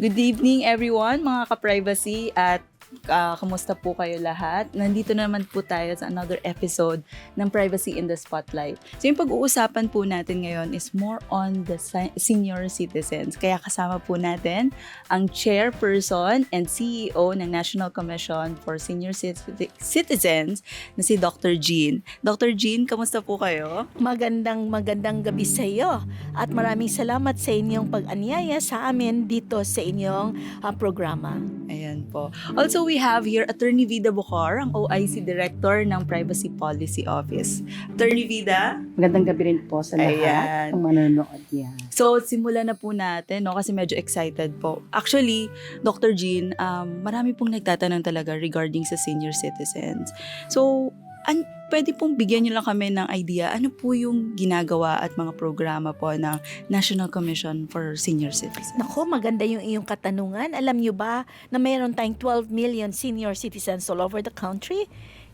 Good evening everyone, mga ka-privacy at ah, kamusta po kayo lahat? Nandito na naman po tayo sa another episode ng Privacy in the Spotlight. So yung pag-uusapan po natin ngayon is more on the senior citizens. Kaya kasama po natin ang chairperson and CEO ng National Commission for Senior Citi- Citizens na si Dr. Jean. Dr. Jean, kamusta po kayo? Magandang magandang gabi sa iyo at maraming salamat sa inyong pag-anyaya sa amin dito sa inyong ah, programa. Ayan po. Also, we have here Attorney Vida Bukhar, ang OIC Director ng Privacy Policy Office. Attorney Vida, Magandang gabi rin po sa lahat Ayan. ng manonood niya. so simulan na po natin, no? Kasi medyo excited po. Actually, Dr. Jean, um, marami pong nagtatanong talaga regarding sa senior citizens. So, an pwede pong bigyan niyo lang kami ng idea, ano po yung ginagawa at mga programa po ng National Commission for Senior Citizens? Nako, maganda yung iyong katanungan. Alam niyo ba na mayroon tayong 12 million senior citizens all over the country?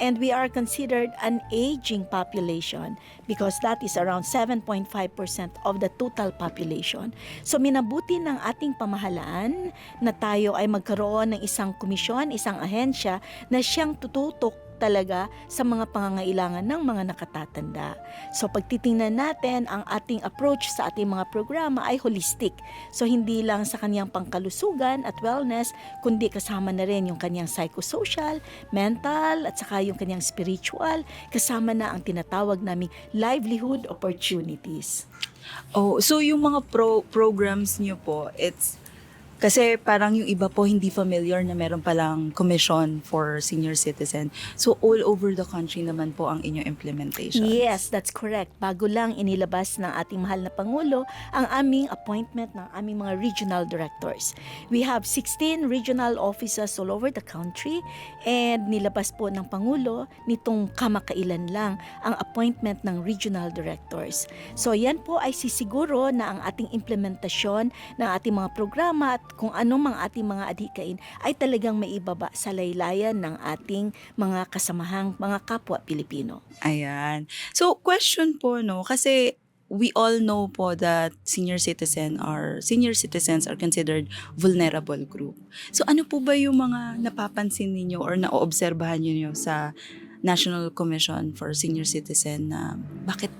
And we are considered an aging population because that is around 7.5% of the total population. So minabuti ng ating pamahalaan na tayo ay magkaroon ng isang komisyon, isang ahensya na siyang tututok talaga sa mga pangangailangan ng mga nakatatanda. So pagtitingnan natin ang ating approach sa ating mga programa ay holistic. So hindi lang sa kanyang pangkalusugan at wellness, kundi kasama na rin yung kanyang psychosocial, mental, at saka yung kanyang spiritual, kasama na ang tinatawag naming livelihood opportunities. Oh, so yung mga pro programs niyo po, it's kasi parang yung iba po hindi familiar na meron palang commission for senior citizen. So all over the country naman po ang inyong implementation. Yes, that's correct. Bago lang inilabas ng ating mahal na Pangulo ang aming appointment ng aming mga regional directors. We have 16 regional offices all over the country and nilabas po ng Pangulo nitong kamakailan lang ang appointment ng regional directors. So yan po ay sisiguro na ang ating implementasyon ng ating mga programa at kung anong mga ating mga adhikain ay talagang maibaba sa laylayan ng ating mga kasamahang mga kapwa Pilipino. Ayan. So question po no kasi we all know po that senior citizen are senior citizens are considered vulnerable group. So ano po ba yung mga napapansin ninyo or naoobserbahan niyo sa National Commission for Senior Citizen na bakit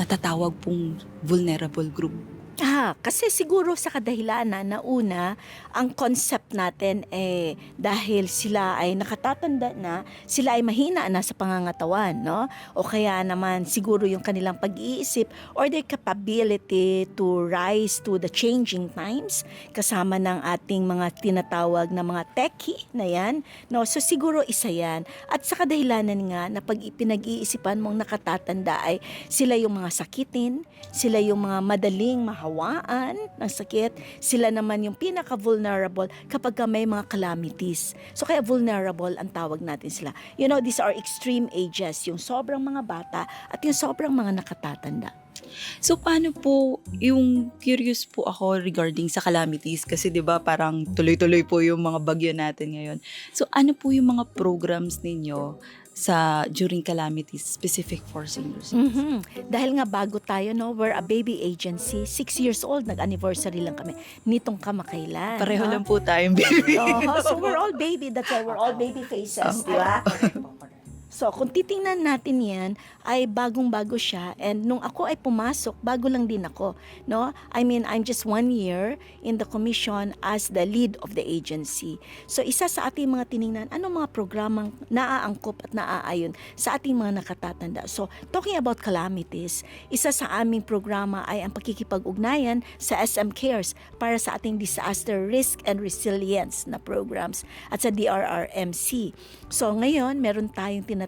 natatawag pong vulnerable group? Ah, kasi siguro sa kadahilanan na una, ang concept natin eh dahil sila ay nakatatanda na, sila ay mahina na sa pangangatawan, no? O kaya naman siguro yung kanilang pag-iisip or their capability to rise to the changing times kasama ng ating mga tinatawag na mga techie na yan, no? So siguro isa yan. At sa kadahilanan nga na pag pinag-iisipan mong nakatatanda ay sila yung mga sakitin, sila yung mga madaling mahawaan ng sakit, sila naman yung pinaka-vulnerable kapag ka may mga calamities. So kaya vulnerable ang tawag natin sila. You know, these are extreme ages, yung sobrang mga bata at yung sobrang mga nakatatanda. So paano po yung curious po ako regarding sa calamities kasi 'di ba parang tuloy-tuloy po yung mga bagyo natin ngayon. So ano po yung mga programs ninyo sa during calamities specific for seniors? Mhm. Dahil nga bago tayo, no, we're a baby agency. Six years old, nag-anniversary lang kami. Nitong kamakailan. Pareho no? lang po tayong baby. Oo, so we're all baby. That's why we're all baby faces, di ba? So, kung titingnan natin yan, ay bagong-bago siya. And nung ako ay pumasok, bago lang din ako. No? I mean, I'm just one year in the commission as the lead of the agency. So, isa sa ating mga tiningnan, ano mga programang naaangkop at naaayon sa ating mga nakatatanda. So, talking about calamities, isa sa aming programa ay ang pakikipag-ugnayan sa SM Cares para sa ating disaster risk and resilience na programs at sa DRRMC. So ngayon, meron tayong tinatawag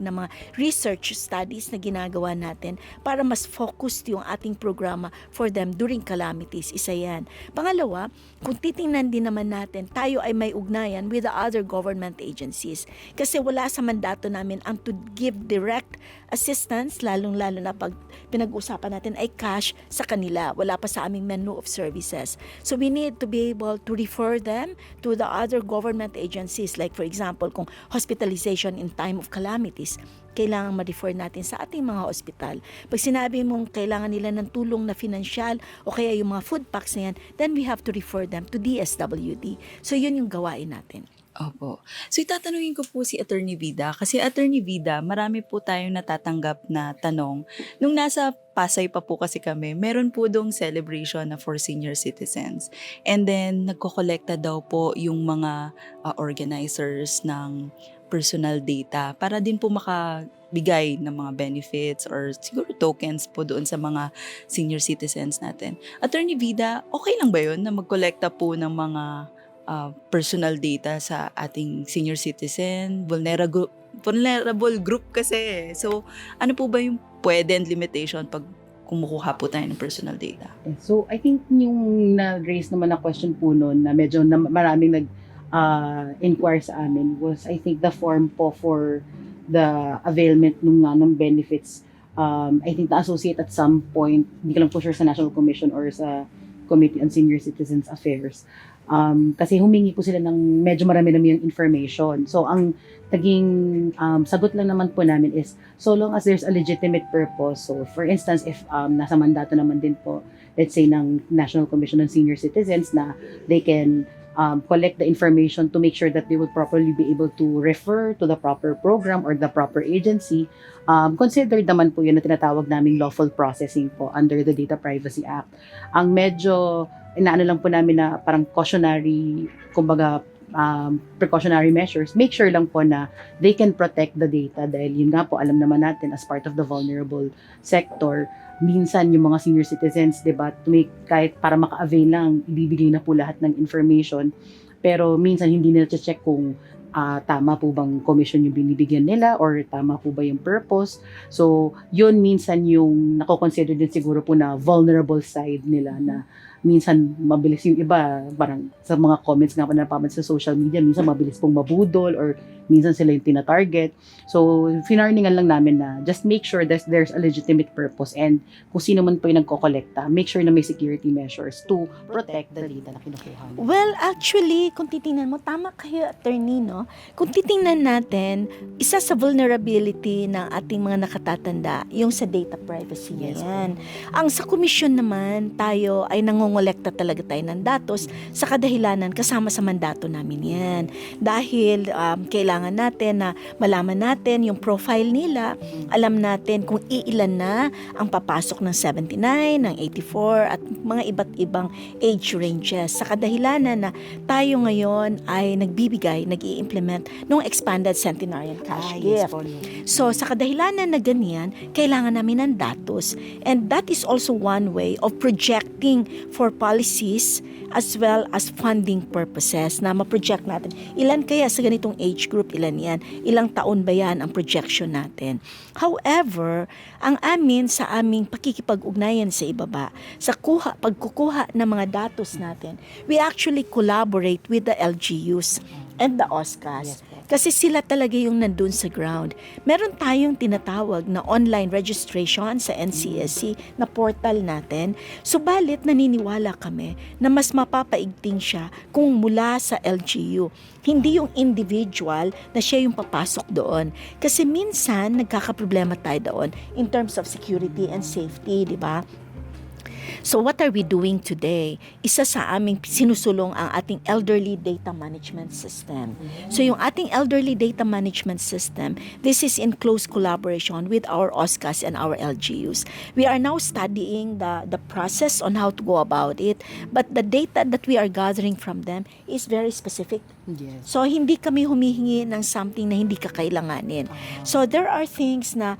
na mga research studies na ginagawa natin para mas focused yung ating programa for them during calamities. Isa yan. Pangalawa, kung titingnan din naman natin, tayo ay may ugnayan with the other government agencies. Kasi wala sa mandato namin ang to give direct assistance, lalong-lalo na pag pinag-usapan natin ay cash sa kanila. Wala pa sa aming menu of services. So we need to be able to refer them to the other government agencies. Like for example, kung hospitalization in time of calamities, kailangan ma-refer natin sa ating mga ospital. Pag sinabi mong kailangan nila ng tulong na financial o kaya yung mga food packs na yan, then we have to refer them to DSWD. So yun yung gawain natin. Opo. So itatanungin ko po si Attorney Vida kasi Attorney Vida, marami po tayong natatanggap na tanong. Nung nasa Pasay pa po kasi kami, meron po dong celebration na for senior citizens. And then nagkokolekta daw po yung mga uh, organizers ng personal data para din po makabigay ng mga benefits or siguro tokens po doon sa mga senior citizens natin. Attorney Vida, okay lang ba yun na magkolekta po ng mga uh, personal data sa ating senior citizen, vulnerable, vulnerable group kasi. eh. So, ano po ba yung pwede and limitation pag kumukuha po tayo ng personal data? So, I think yung na-raise naman na question po noon na medyo na maraming nag uh, sa amin was I think the form po for the availment nung nga ng benefits um, I think na-associate at some point, hindi ko lang po sure sa National Commission or sa Committee on Senior Citizens Affairs. Um, kasi humingi po sila ng medyo marami-rami yung information. So, ang naging um, sagot lang naman po namin is so long as there's a legitimate purpose. So, for instance, if um, nasa mandato naman din po, let's say, ng National Commission on Senior Citizens na they can um, collect the information to make sure that they will properly be able to refer to the proper program or the proper agency, um, considered naman po yun na tinatawag naming lawful processing po under the Data Privacy Act. Ang medyo, inaano lang po namin na parang cautionary, kumbaga, um, precautionary measures, make sure lang po na they can protect the data dahil yun nga po, alam naman natin as part of the vulnerable sector, minsan yung mga senior citizens, 'di ba, kahit para maka-avail lang, ibibigay na po lahat ng information. Pero minsan hindi nila check kung ah, tama po bang commission yung binibigyan nila or tama po ba yung purpose. So, yun minsan yung nako-consider din siguro po na vulnerable side nila na minsan mabilis yung iba, parang sa mga comments nga pa na napapanood sa social media, minsan mabilis pong mabudol or minsan sila yung tina-target. So, finarningan lang namin na just make sure that there's a legitimate purpose and kung sino man po yung nagkokolekta, make sure na may security measures to protect the data na kinukuha. Well, actually, kung titingnan mo, tama kayo, attorney, no? Kung titingnan natin, isa sa vulnerability ng ating mga nakatatanda, yung sa data privacy Yes, yan. Ang sa komisyon naman, tayo ay nangongolekta talaga tayo ng datos sa kadahilanan kasama sa mandato namin yan. Dahil um, kailangan natin na malaman natin yung profile nila, alam natin kung iilan na ang papasok ng 79, ng 84, at mga iba't ibang age ranges. Sa kadahilanan na tayo ngayon ay nagbibigay, nag implement ng expanded centenarian cash gift. So, sa kadahilanan na ganyan, kailangan namin ng datos. And that is also one way of projecting for policies as well as funding purposes na ma-project natin. Ilan kaya sa ganitong age group, ilan yan? Ilang taon ba yan ang projection natin? However, ang amin sa aming pakikipag-ugnayan sa ibaba, sa kuha, pagkukuha ng mga datos natin, we actually collaborate with the LGUs and the OSCAs. Yes. Kasi sila talaga yung nandun sa ground. Meron tayong tinatawag na online registration sa NCSC na portal natin. Subalit naniniwala kami na mas mapapaigting siya kung mula sa LGU. Hindi yung individual na siya yung papasok doon. Kasi minsan nagkakaproblema tayo doon in terms of security and safety, di ba? So what are we doing today? Isa sa aming sinusulong ang ating elderly data management system. So yung ating elderly data management system, this is in close collaboration with our OSCAs and our LGUs. We are now studying the, the process on how to go about it, but the data that we are gathering from them is very specific. Yes. So hindi kami humihingi ng something na hindi kakailanganin. So there are things na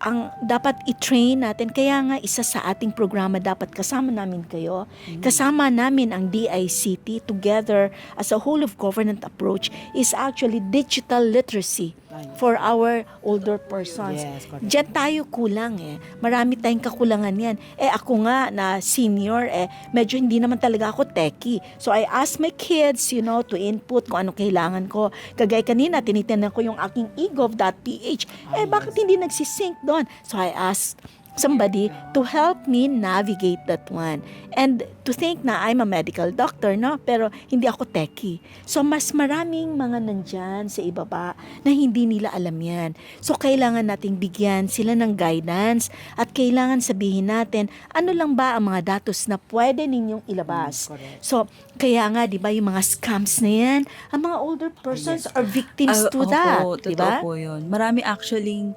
ang dapat i-train natin. Kaya nga isa sa ating programa dapat kasama namin kayo. Kasama namin ang DICT together as a whole of government approach is actually digital literacy for our older persons. Yes, correct. Diyan tayo kulang eh. Marami tayong kakulangan yan. Eh ako nga na senior eh, medyo hindi naman talaga ako techie. So I ask my kids, you know, to input kung ano kailangan ko. Kagaya kanina, tinitingnan ko yung aking egov.ph. Eh bakit hindi nagsisync doon? So I asked somebody to help me navigate that one. And to think na I'm a medical doctor, no? Pero hindi ako techie. So, mas maraming mga nandyan sa ibaba na hindi nila alam yan. So, kailangan nating bigyan sila ng guidance at kailangan sabihin natin ano lang ba ang mga datos na pwede ninyong ilabas. Correct. So, kaya nga, di ba, yung mga scams na yan, ang mga older persons are victims Ah, to that. Opo, Di ba? po yun. Marami actually,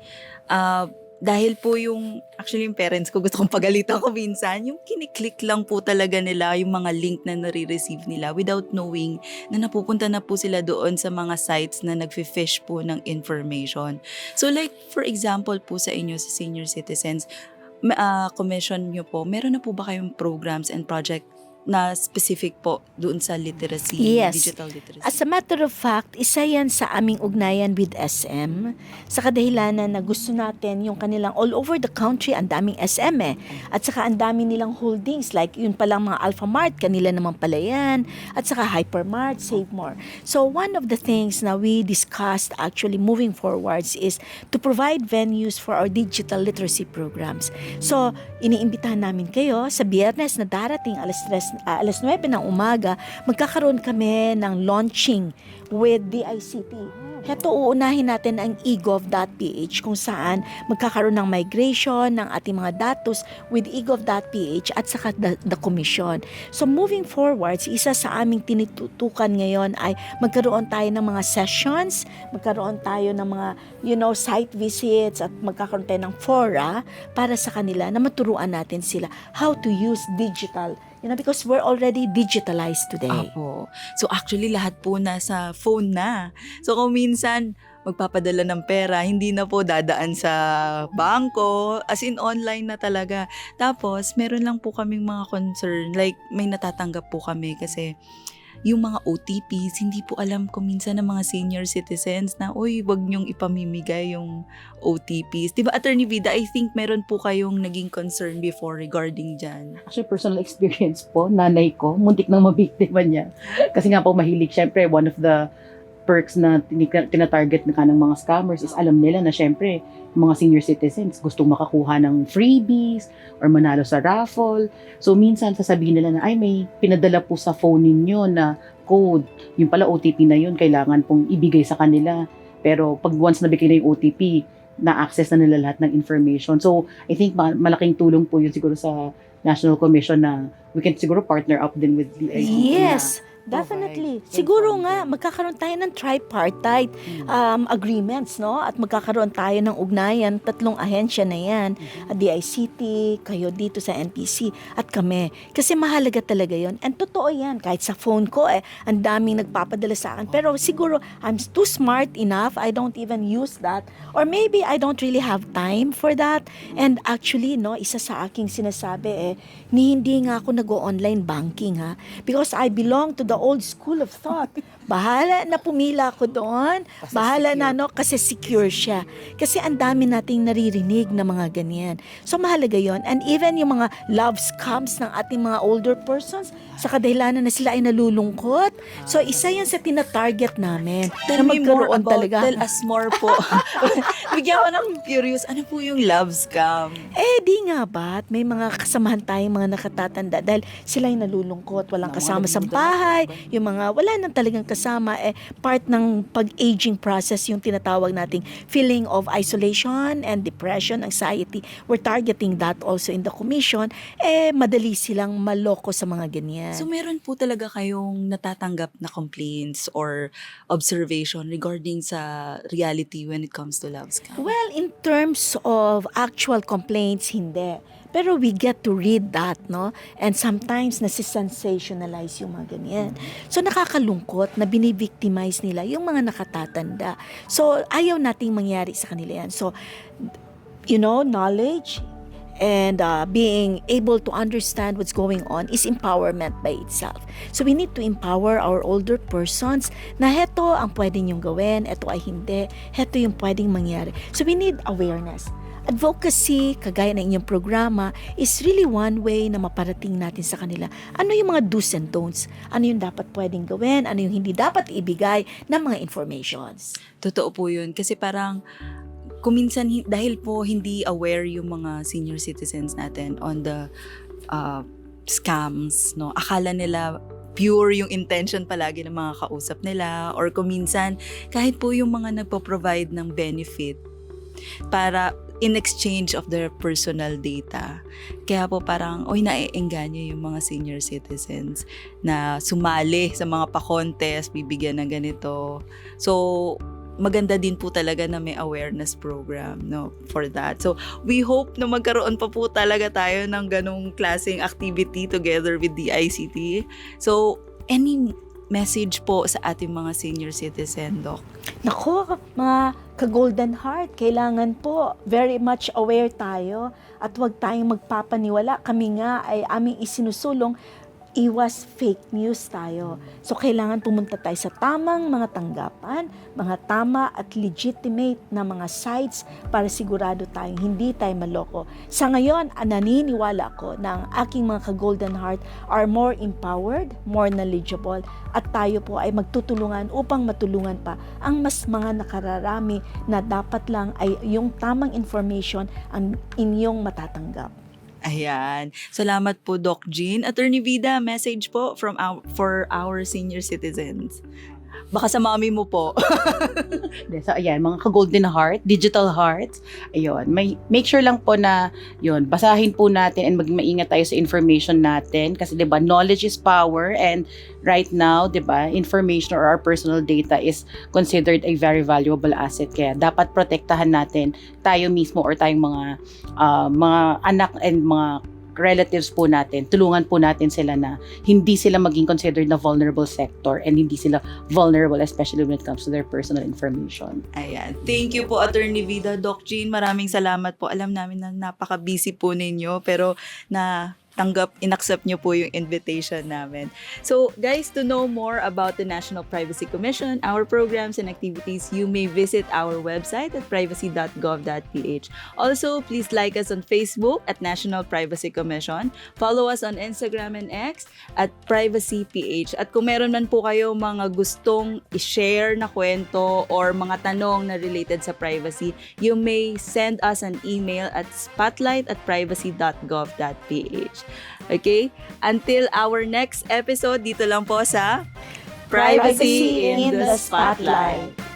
ah, dahil po yung, actually yung parents ko, gusto kong pagalitan ko minsan, yung kiniklik lang po talaga nila yung mga link na nare-receive nila without knowing na napupunta na po sila doon sa mga sites na nagfi-fish po ng information. So like, for example po sa inyo, sa senior citizens, ah, commission nyo po, meron na po ba kayong programs and project na specific po doon sa literacy, Yes. digital literacy? As a matter of fact, isa yan sa aming ugnayan with SM sa kadahilanan na gusto natin yung kanilang all over the country, ang daming SM eh. At saka ang dami nilang holdings like yun palang mga Alpha Mart, kanila naman pala yan. At saka Hypermart, Save More. So one of the things na we discussed actually moving forwards is to provide venues for our digital literacy programs. So iniimbitahan namin kayo sa biyernes na darating alas 3, ah, alas 9 ng umaga, magkakaroon kami ng launching with DICT. Heto uunahin natin ang egov.ph kung saan magkakaroon ng migration ng ating mga datos with egov.ph at saka the, the commission. So moving forwards, isa sa aming tinitutukan ngayon ay magkaroon tayo ng mga sessions, magkaroon tayo ng mga you know site visits at magkakaroon tayo ng fora para sa kanila na maturuan natin sila how to use digital you know because we're already digitalized today. Apo. So actually lahat po nasa phone na. So kung minsan magpapadala ng pera, hindi na po dadaan sa bangko, as in online na talaga. Tapos meron lang po kaming mga concern, like may natatanggap po kami kasi yung mga OTPs, hindi po alam ko minsan ng mga senior citizens na, uy, wag niyong ipamimigay yung OTPs. Di ba, Attorney Vida, I think meron po kayong naging concern before regarding dyan. Actually, personal experience po, nanay ko, muntik nang mabiktima niya. Kasi nga po mahilig, syempre, one of the perks na tinatarget na ka ng mga scammers is alam nila na syempre, mga senior citizens gustong makakuha ng freebies or manalo sa raffle. So, minsan sasabihin nila na, ay, may pinadala po sa phone ninyo na code. Yung pala OTP na yun, kailangan pong ibigay sa kanila. Pero pag once nabigay na yung OTP, na-access na nila lahat ng information. So, I think ma- malaking tulong po yun siguro sa National Commission na we can siguro partner up din with the Yes, na definitely. provide Siguro nga magkakaroon tayo ng tripartite Mm. um, agreements, no? At magkakaroon tayo ng ugnayan, tatlong ahensya na yan, at DICT, kayo dito sa NPC, at kami. Kasi mahalaga talaga yon And totoo yan, kahit sa phone ko, eh, ang daming nagpapadala sa akin. Pero siguro, I'm too smart enough, I don't even use that. Or maybe I don't really have time for that. And actually, no, isa sa aking sinasabi eh, ni hindi nga ako nag-online banking ha. Because I belong to the old school of thought. Bahala na pumila ako doon. Kasi Bahala na secure. no kasi secure siya. Kasi ang dami nating naririnig na mga ganyan. So mahalaga yon And even yung mga love scams ng ating mga older persons, sa kadahilanan na sila ay nalulungkot. So isa yan sa tina-target namin. Tell na me more about, talaga. tell us more po. Bigyan ko ng curious, ano po yung love scam? Eh, di nga ba't may mga kasamahan tayong mga nakatatanda dahil sila ay nalulungkot, walang kasama sa nagdudulot. Bahay, yung mga wala nang talagang kasama, eh, part ng pag-aging process yung tinatawag nating feeling of isolation and depression, anxiety. We're targeting that also in the commission. Eh, madali silang maloko sa mga ganyan. So meron po talaga kayong natatanggap na complaints or observation regarding sa reality when it comes to love scam? Well, in terms of actual complaints, hindi. Pero we get to read that, no? And sometimes nasi-sensationalize yung mga ganyan. So nakakalungkot na binibictimize nila yung mga nakatatanda. So ayaw nating mangyari sa kanila yan. So, you know, knowledge and uh, being able to understand what's going on is empowerment by itself. So we need to empower our older persons na heto ang pwede niyong gawin, eto ay hindi, heto yung pwedeng mangyari. So we need awareness. Advocacy, kagaya ng inyong programa, is really one way na maparating natin sa kanila. Ano yung mga do's and don'ts? Ano yung dapat pwedeng gawin? Ano yung hindi dapat ibigay ng mga informations? Totoo po yun. Kasi parang, kuminsan, hi- dahil po hindi aware yung mga senior citizens natin on the uh, scams, no? Akala nila pure yung intention palagi ng mga kausap nila or kuminsan kahit po yung mga nagpo-provide ng benefit para in exchange of their personal data. Kaya po parang, oy, naiengganyo yung mga senior citizens na sumali sa mga pa-contest, bibigyan ng ganito. So, maganda din po talaga na may awareness program no for that. So, we hope na magkaroon pa po talaga tayo ng ganong klaseng activity together with the ICT. So, any message po sa ating mga senior citizen, Doc? Nako, mga ka-golden heart, kailangan po very much aware tayo at huwag tayong magpapaniwala. Kami nga ay aming isinusulong iwas fake news tayo. So, kailangan pumunta tayo sa tamang mga tanggapan, mga tama at legitimate na mga sites para sigurado tayong hindi tayo maloko. Sa ngayon, naniniwala ako na ang aking mga ka-golden heart are more empowered, more knowledgeable, at tayo po ay magtutulungan upang matulungan pa ang mas mga nakararami na dapat lang ay yung tamang information ang inyong matatanggap. Ayan. Salamat po, Doc Jean. Attorney Vida, message po from our, for our senior citizens. Baka sa mami mo po. So, ayan, mga ka-golden heart, digital hearts, ayun, may, make sure lang po na, yun, basahin po natin and maging maingat tayo sa information natin kasi, di ba, knowledge is power and right now, di ba, information or our personal data is considered a very valuable asset. Kaya dapat protektahan natin tayo mismo or tayong mga, ah, mga anak and mga relatives po natin, tulungan po natin sila na hindi sila maging considered na vulnerable sector and hindi sila vulnerable especially when it comes to their personal information. Ayan. Thank you po, Attorney Vida. Doc Jean, maraming salamat po. Alam namin na napaka-busy po ninyo, pero na tanggap, inaccept nyo po yung invitation namin. So, guys, to know more about the National Privacy Commission, our programs and activities, you may visit our website at privacy.gov.ph. Also, please like us on Facebook at National Privacy Commission. Follow us on Instagram and X at PrivacyPH. At kung meron man po kayo mga gustong i-share na kwento or mga tanong na related sa privacy, you may send us an email at spotlight at privacy.gov.ph. Okay? Until our next episode, dito lang po sa Privacy in the Spotlight.